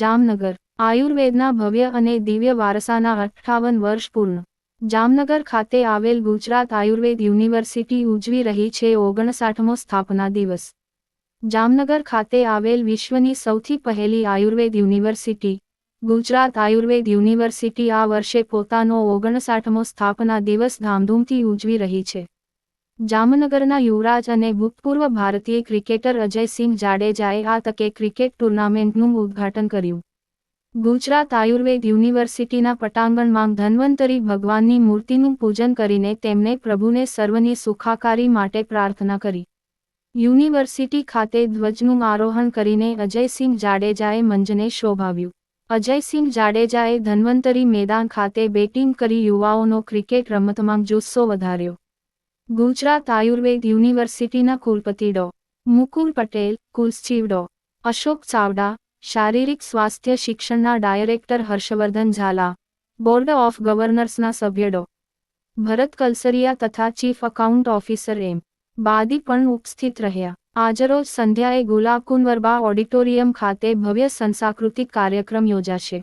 જામનગર, આયુર્વેદના ભવ્ય અને દિવ્ય વારસાના અઠ્ઠાવન વર્ષ પૂર્ણ. જામનગર ખાતે આવેલ ગુજરાત આયુર્વેદ યુનિવર્સિટી ઉજવી રહી છે ઓગણસાઠમો સ્થાપના દિવસ. જામનગર ખાતે આવેલ વિશ્વની સૌથી પહેલી આયુર્વેદ યુનિવર્સિટી, ગુજરાત આયુર્વેદ યુનિવર્સિટી આ વર્ષે પોતાનો ઓગણસાઠમો સ્થાપના દિવસ ધામધૂમથી ઉજવી રહી છે. જામનગરના યુવરાજ અને ભૂતપૂર્વ ભારતીય ક્રિકેટર અજયસિંહ જાડેજાએ આ તકે ક્રિકેટ ટુર્નામેન્ટનું ઉદ્ઘાટન કર્યું. ગુજરાત આયુર્વેદ યુનિવર્સિટીના પટાંગણમાં ધન્વંતરી ભગવાનની મૂર્તિનું પૂજન કરીને તેમણે પ્રભુને સર્વની સુખાકારી માટે પ્રાર્થના કરી. યુનિવર્સિટી ખાતે ધ્વજનું આરોહણ કરીને અજયસિંહ જાડેજાએ મંજને શોભાવ્યું. અજયસિંહ જાડેજાએ ધન્વંતરી મેદાન ખાતે બેટિંગ કરી યુવાઓનો ક્રિકેટ રમતમાં જુસ્સો વધાર્યો. ગુજરાત આયુર્વેદ યુનિવર્સિટીના કુલપતિ ડો. મુકુલ પટેલ, કુલસચિવ ડો. અશોક ચાવડા, શારીરિક સ્વાસ્થ્ય શિક્ષણના director Harshvardhan Jhala. Board of ગવર્નર્સના સભ્ય ડો. ભરત કલસરિયા તથા chief account officer M. Badi પણ ઉપસ્થિત રહ્યા. આજરોજ સંધ્યાએ ગુલાબકુંવરબા ઓડિટોરિયમ ખાતે ભવ્ય સંસાકૃતિક કાર્યક્રમ યોજાશે.